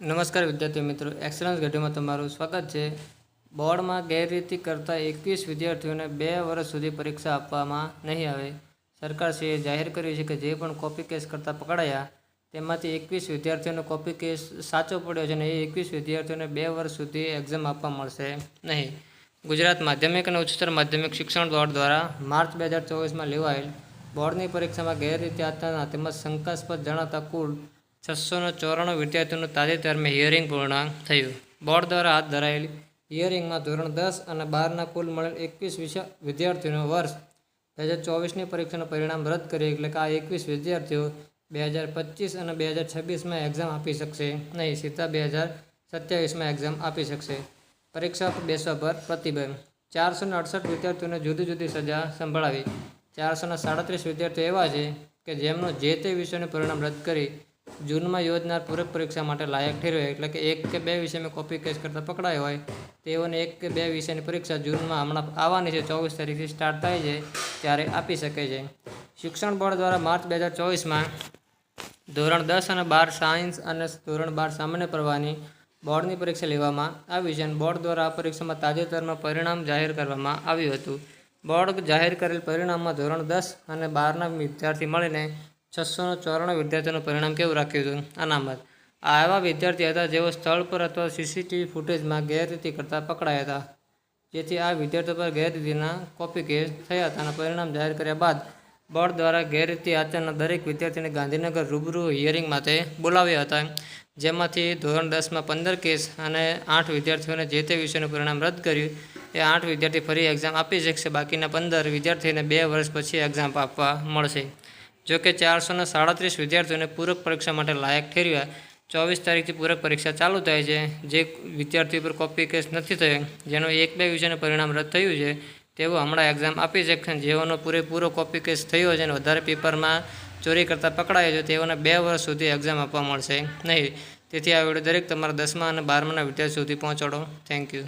નમસ્કાર વિદ્યાર્થી મિત્રો એક્સલન્સ ઘટીમાં તમારું સ્વાગત છે. બોર્ડમાં ગેરરીતિ કરતા એકવીસ વિદ્યાર્થીઓને બે વર્ષ સુધી પરીક્ષા આપવામાં નહીં આવે. સરકારશ્રીએ જાહેર કર્યું છે કે જે પણ કોપી કેસ કરતાં પકડાયા, તેમાંથી એકવીસ વિદ્યાર્થીઓનો કોપી કેસ સાચો પડ્યો છે અને એ એકવીસ વિદ્યાર્થીઓને બે વર્ષ સુધી એક્ઝામ આપવા મળશે નહીં. ગુજરાત માધ્યમિક અને ઉચ્ચતર માધ્યમિક શિક્ષણ બોર્ડ દ્વારા માર્ચ બે હજાર ચોવીસમાં લેવાયેલ બોર્ડની પરીક્ષામાં ગેરરીતિ આચરણના તેમજ શંકાસ્પદ જણાતા કુલ છસો ને ચોરાણું વિદ્યાર્થીઓનું તાજેતરમાં હિયરિંગ પૂર્ણાંક થયું. બોર્ડ દ્વારા હાથ ધરાયેલી હિયરિંગમાં ધોરણ દસ અને બારના કુલ મળેલ એકવીસ વિષય વિદ્યાર્થીઓનું વર્ષ બે હજાર ચોવીસની પરીક્ષાનું પરિણામ રદ કર્યું એટલે કે આ એકવીસ વિદ્યાર્થીઓ બે હજાર પચીસ અને બે હજાર છવ્વીસમાં એક્ઝામ આપી શકશે નહીં. સીતા બે હજાર સત્યાવીસમાં એક્ઝામ આપી શકશે. પરીક્ષા પર બેસવા પર પ્રતિબંધ. ચારસો અડસઠ વિદ્યાર્થીઓને જુદી જુદી સજા સંભળાવી. ચારસો સાડત્રીસ વિદ્યાર્થીઓ એવા છે કે જેમનું જે તે વિષયનું પરિણામ રદ કરી જૂનમાં યોજનાર પૂરક પરીક્ષા માટે લાયક ઠેરવે, એટલે કે એક કે બે વિષયમાં કોપી કેસ કરતાં પકડાયો હોય, તેઓને એક કે બે વિષયની પરીક્ષા જૂનમાં હમણાં આવવાની છે, ચોવીસ તારીખથી સ્ટાર્ટ થાય છે, ત્યારે આપી શકે છે. શિક્ષણ બોર્ડ દ્વારા માર્ચ બે હજાર ચોવીસમાં ધોરણ દસ અને બાર સાયન્સ અને ધોરણ બાર સામાન્ય પ્રવાહની બોર્ડની પરીક્ષા લેવામાં આવી છે અને બોર્ડ દ્વારા આ પરીક્ષામાં તાજેતરમાં પરિણામ જાહેર કરવામાં આવ્યું હતું. બોર્ડ જાહેર કરેલ પરિણામમાં ધોરણ દસ અને બારના વિદ્યાર્થી મળીને છસો ચોરાણું વિદ્યાર્થીઓનું પરિણામ કેવું રાખ્યું હતું? અનામત આ એવા વિદ્યાર્થી હતા જેઓ સ્થળ પર અથવા સીસીટીવી ફૂટેજમાં ગેરરીતિ કરતા પકડાયા હતા. જેથી આ વિદ્યાર્થીઓ પર ગેરરીતિના કોપી કેસ થયા હતા અને પરિણામ જાહેર કર્યા બાદ બોર્ડ દ્વારા ગેરરીતિ આચરણના દરેક વિદ્યાર્થીને ગાંધીનગર રૂબરૂ હિયરિંગ માટે બોલાવ્યા હતા. જેમાંથી ધોરણ દસમાં પંદર કેસ અને આઠ વિદ્યાર્થીઓને જે તે વિષયનું પરિણામ રદ કર્યું, એ આઠ વિદ્યાર્થી ફરી એક્ઝામ આપી શકશે. બાકીના પંદર વિદ્યાર્થીઓને બે વર્ષ પછી એક્ઝામ આપવા મળશે. જો કે ચારસોને સાડત્રીસ વિદ્યાર્થીઓને પૂરક પરીક્ષા માટે લાયક ઠેરવ્યા, ચોવીસ તારીખથી પૂરક પરીક્ષા ચાલુ થાય છે. જે વિદ્યાર્થી પર કોપી કેસ નથી થયો, જેનું એક બે વિષયનું પરિણામ રદ થયું છે, તેઓ હમણાં એક્ઝામ આપી શકશે. જેઓનો પૂરેપૂરો કોપી કેસ થયો છે અને વધારે પેપરમાં ચોરી કરતાં પકડાય છે, તેઓને બે વર્ષ સુધી એક્ઝામ આપવા મળશે નહીં. તેથી આ વીડિયો દરેક તમારા દસમા અને બારમાના વિદ્યાર્થી સુધી પહોંચાડો. Thank you